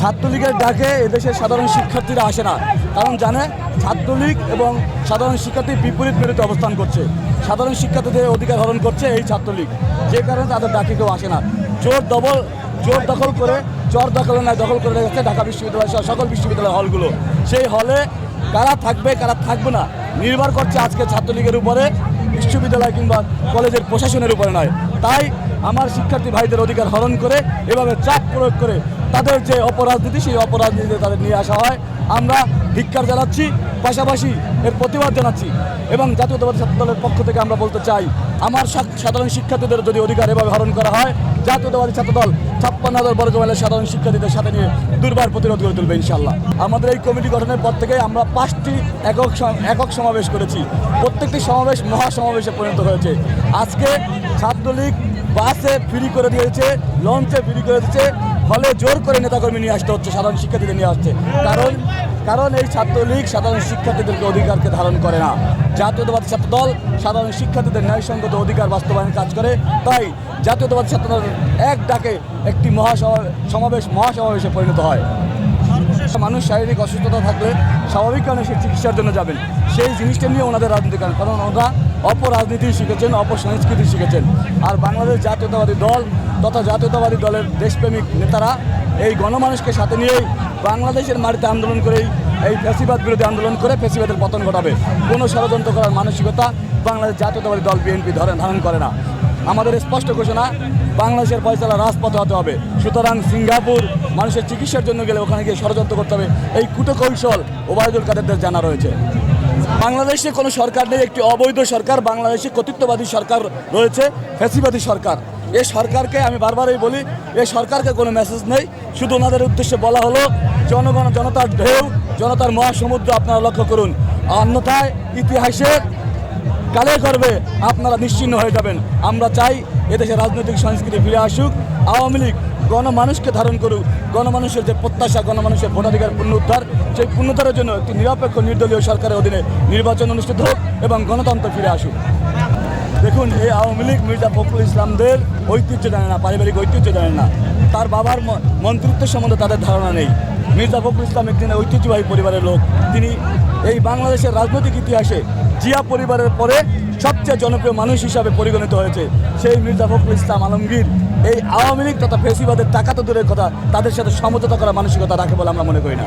ছাত্রলীগের ডাকে এদেশের সাধারণ শিক্ষার্থীরা আসে না। কারণ জানে, ছাত্রলীগ এবং সাধারণ শিক্ষার্থী বিপরীত মেরুতে অবস্থান করছে। সাধারণ শিক্ষার্থীদের অধিকার হরণ করছে এই ছাত্রলীগ। যে কারণে তাদের ডাকে কেউ আসে না। জোর দবল, জোর দখল করে চর দখল নয় দখল করে রেখেছে ঢাকা বিশ্ববিদ্যালয় সহ সকল বিশ্ববিদ্যালয় হলগুলো। সেই হলে কারা থাকবে কারা থাকবে না, নির্ভর করছে আজকে ছাত্রলীগের উপরে, বিশ্ববিদ্যালয় কিংবা কলেজের প্রশাসনের উপরে নয়। তাই আমার শিক্ষার্থী ভাইদের অধিকার হরণ করে, এভাবে চাপ প্রয়োগ করে তাদের যে অপরাজনীতি, সেই অপরাজনীতিতে তাদের নিয়ে আসা হয়। আমরা ধিক্কার জানাচ্ছি, পাশাপাশি এর প্রতিবাদ জানাচ্ছি এবং জাতীয়তাবাদী ছাত্র দলের পক্ষ থেকে আমরা বলতে চাই, আমার সাধারণ শিক্ষার্থীদের যদি অধিকার এভাবে হরণ করা হয়, জাতীয়তাবাদী ছাত্র দল ছাপ্পান্ন হাজার বর্গ মাইলের সাধারণ শিক্ষার্থীদের সাথে নিয়ে দুর্বার প্রতিরোধ করে তুলবে ইনশাল্লাহ আমাদের এই কমিটি গঠনের পর থেকে আমরা পাঁচটি একক একক সমাবেশ করেছি। প্রত্যেকটি সমাবেশ মহাসমাবেশে পরিণত হয়েছে। আজকে ছাত্রলীগ বাসে ফ্রি করে দিয়েছে, লঞ্চে ফ্রি করে দিচ্ছে ফলে জোর করে নেতাকর্মী নিয়ে আসতে হচ্ছে, সাধারণ শিক্ষার্থীদের নিয়ে আসছে কারণ কারণ এই ছাত্রলীগ সাধারণ শিক্ষার্থীদেরকে অধিকারকে ধারণ করে না। জাতীয়তাবাদী ছাত্র দল সাধারণ শিক্ষার্থীদের ন্যায়সঙ্গত অধিকার বাস্তবায়নের কাজ করে। তাই জাতীয়তাবাদী ছাত্র দল এক ডাকে একটি মহাসভা সমাবেশ মহাসমাবেশে পরিণত হয়। মানুষ শারীরিক অসুস্থতা থাকলে স্বাভাবিক কারণে সে চিকিৎসার জন্য যাবেন। সেই জিনিসটা নিয়ে ওনাদের রাজনীতি করেন কারণ ওনারা অপরাজনীতি শিখেছেন, অপসংস্কৃতি শিখেছেন। আর বাংলাদেশ জাতীয়তাবাদী দল তথা জাতীয়তাবাদী দলের দেশপ্রেমিক নেতারা এই গণমানুষকে সাথে নিয়েই বাংলাদেশের মাটিতে আন্দোলন করেই এই ফ্যাসিবাদ বিরোধী আন্দোলন করে ফ্যাসিবাদের পতন ঘটাবে। কোনো ষড়যন্ত্র করার মানসিকতা বাংলাদেশ জাতীয়তাবাদী দল বিএনপি ধরে ধারণ করে না। আমাদের স্পষ্ট ঘোষণা, বাংলাদেশের ফয়সালা রাজপথে হতে হবে। সুতরাং সিঙ্গাপুর মানুষের চিকিৎসার জন্য গেলে ওখানে গিয়ে ষড়যন্ত্র করতে হবে। এই কুটকৌশল ওবায়দুল কাদেরদের জানা রয়েছে। বাংলাদেশে কোনো সরকার নেই, একটি অবৈধ সরকার। বাংলাদেশে কর্তৃত্ববাদী সরকার রয়েছে, ফ্যাসিবাদী সরকার। এ সরকারকে আমি বারবারই বলি, এ সরকারকে কোনো মেসেজ নেই। শুধু ওনাদের উদ্দেশ্যে বলা হলো, জনগণ, জনতার ঢেউ, জনতার মহাসমুদ্র আপনারা লক্ষ্য করুন। অন্যথায় ইতিহাসের কালে করবে আপনারা নিশ্চিন্ন হয়ে যাবেন। আমরা চাই এদেশে রাজনৈতিক সংস্কৃতি ফিরে আসুক। আওয়ামী লীগ গণমানুষকে ধারণ করুক। গণমানুষের যে প্রত্যাশা, গণমানুষের ভোটাধিকার পুনরুদ্ধার সেই পুনরুদ্ধারের জন্য একটি নিরপেক্ষ নির্দলীয় সরকারের অধীনে নির্বাচন অনুষ্ঠিত হোক এবং গণতন্ত্র ফিরে আসুক। দেখুন, এই আওয়ামী লীগ, মির্জা ফখরুল ইসলামদের ঐতিহ্য জানে না, পারিবারিক ঐতিহ্য জানে না। তার বাবার ম- মন্ত্রিত্বের সম্বন্ধে তাদের ধারণা নেই। মির্জা ফখরুল ইসলাম একদিন ঐতিহ্যবাহী পরিবারের লোক। তিনি এই বাংলাদেশের রাজনৈতিক ইতিহাসে জিয়া পরিবারের পরে সবচেয়ে জনপ্রিয় মানুষ হিসাবে পরিগণিত হয়েছে সেই মির্জা ফখরুল ইসলাম আলমগীর। এই আওয়ামী লীগ তথা ফেসিবাদের টাকা তো দূরের কথা, তাদের সাথে সমঝোতা করার মানসিকতা রাখে বলে আমরা মনে করি না।